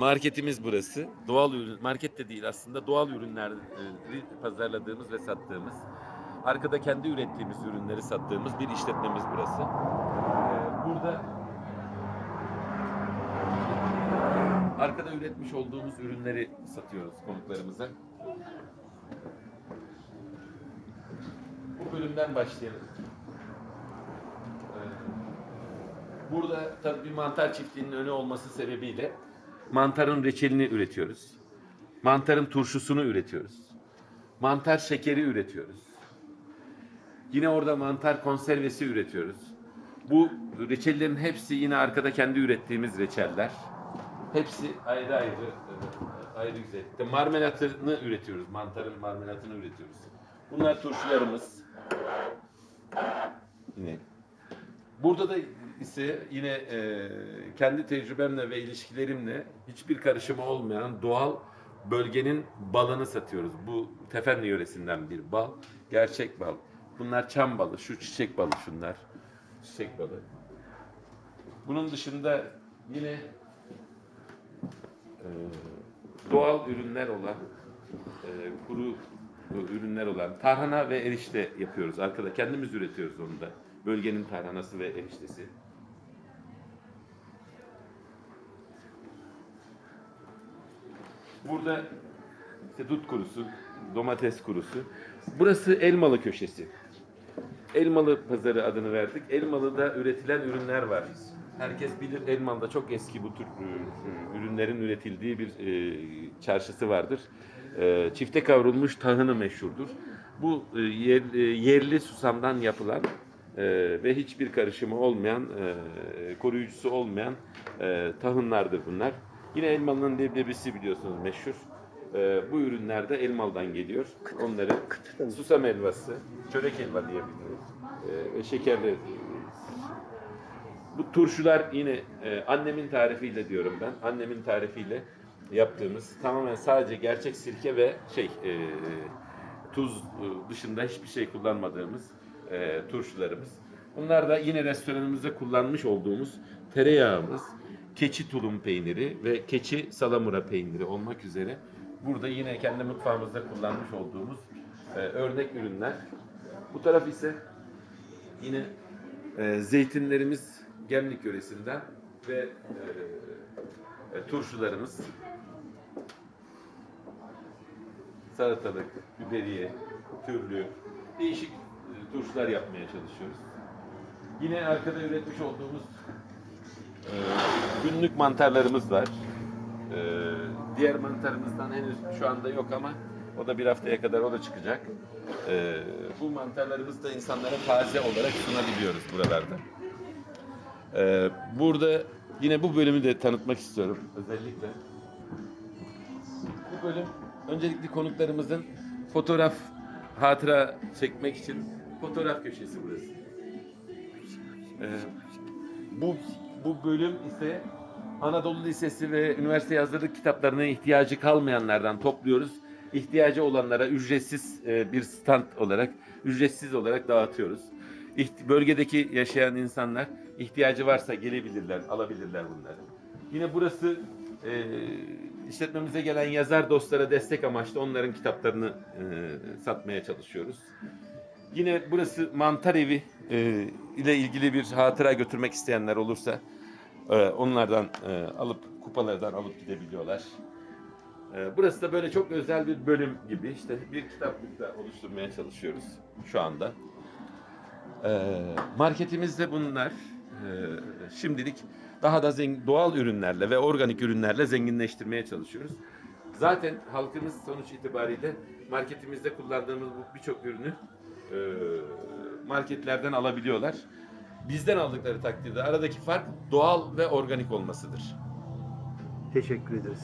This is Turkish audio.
Marketimiz burası. Doğal ürün, market de değil aslında doğal ürünleri pazarladığımız ve sattığımız. Arkada kendi ürettiğimiz ürünleri sattığımız bir işletmemiz burası. Ee, Burada arkada üretmiş olduğumuz ürünleri satıyoruz konuklarımıza. Bu bölümden başlayalım. Ee, Burada tabii bir mantar çiftliğinin önü olması sebebiyle mantarın reçelini üretiyoruz. Mantarın turşusunu üretiyoruz. Mantar şekeri üretiyoruz. Yine orada mantar konservesi üretiyoruz. Bu reçellerin hepsi yine arkada kendi ürettiğimiz reçeller. Hepsi ayrı ayrı ayrı güzellikte. Marmelatını üretiyoruz. Mantarın marmelatını üretiyoruz. Bunlar turşularımız. Yine Burada da ise yine e, kendi tecrübemle ve ilişkilerimle hiçbir karışımı olmayan doğal bölgenin balını satıyoruz. Bu Tefenli yöresinden bir bal. Gerçek bal. Bunlar çam balı, şu çiçek balı şunlar. Çiçek balı. Bunun dışında yine e, doğal ürünler olan e, kuru ürünler olan tarhana ve erişte yapıyoruz arkada. Kendimiz üretiyoruz onu da. Bölgenin tarhanası ve eriştesi. Burada işte dut kurusu, domates kurusu. Burası Elmalı köşesi. Elmalı pazarı adını verdik. Elmalı'da üretilen ürünler var. Herkes bilir Elmalı'da çok eski bu tür e, ürünlerin üretildiği bir e, çarşısı vardır. E, çifte kavrulmuş tahını meşhurdur. Bu yer, yerli susamdan yapılan ve hiçbir karışımı olmayan, koruyucusu olmayan tahınlardır bunlar. Yine Elmalı'nın leblebisi biliyorsunuz meşhur. E, bu ürünler de Elmalı'dan geliyor. Onları susam helvası, çörek helva diyebiliriz. E, ve şekerli bu turşular yine e, annemin tarifiyle diyorum ben. Annemin tarifiyle yaptığımız tamamen sadece gerçek sirke ve şey e, tuz e, dışında hiçbir şey kullanmadığımız e, turşularımız. Bunlar da yine restoranımızda kullanmış olduğumuz tereyağımız, keçi tulum peyniri ve keçi salamura peyniri olmak üzere burada yine kendi mutfağımızda kullanmış olduğumuz e, örnek ürünler. Bu taraf ise yine e, zeytinlerimiz Gemlik yöresinden ve e, e, turşularımız salatalık, biberiye, türlü değişik e, turşular yapmaya çalışıyoruz. Yine arkada üretmiş olduğumuz günlük mantarlarımız var. E, diğer mantarımızdan henüz şu anda yok ama o da bir haftaya kadar o da çıkacak. E, bu mantarlarımızı da insanlara taze olarak sunabiliyoruz buralarda. Ee, burada yine bu bölümü de tanıtmak istiyorum özellikle. Bu bölüm öncelikle konuklarımızın fotoğraf hatıra çekmek için fotoğraf köşesi burası. Ee, bu bu bölüm ise Anadolu Lisesi ve üniversite hazırlık kitaplarına ihtiyacı kalmayanlardan topluyoruz. İhtiyacı olanlara ücretsiz e, bir stand olarak, ücretsiz olarak dağıtıyoruz. Bölgedeki yaşayan insanlar ihtiyacı varsa gelebilirler, alabilirler bunları. Yine burası e, işletmemize gelen yazar dostlara destek amaçlı onların kitaplarını e, satmaya çalışıyoruz. Yine burası mantar evi e, ile ilgili bir hatıra götürmek isteyenler olursa e, onlardan e, alıp kupalardan alıp gidebiliyorlar. E, burası da böyle çok özel bir bölüm gibi işte bir kitaplık da oluşturmaya çalışıyoruz şu anda. E, marketimizde bunlar e, şimdilik daha da zengin, doğal ürünlerle ve organik ürünlerle zenginleştirmeye çalışıyoruz. Zaten halkımız sonuç itibariyle marketimizde kullandığımız birçok ürünü e, marketlerden alabiliyorlar. Bizden aldıkları takdirde aradaki fark doğal ve organik olmasıdır. Teşekkür ederiz.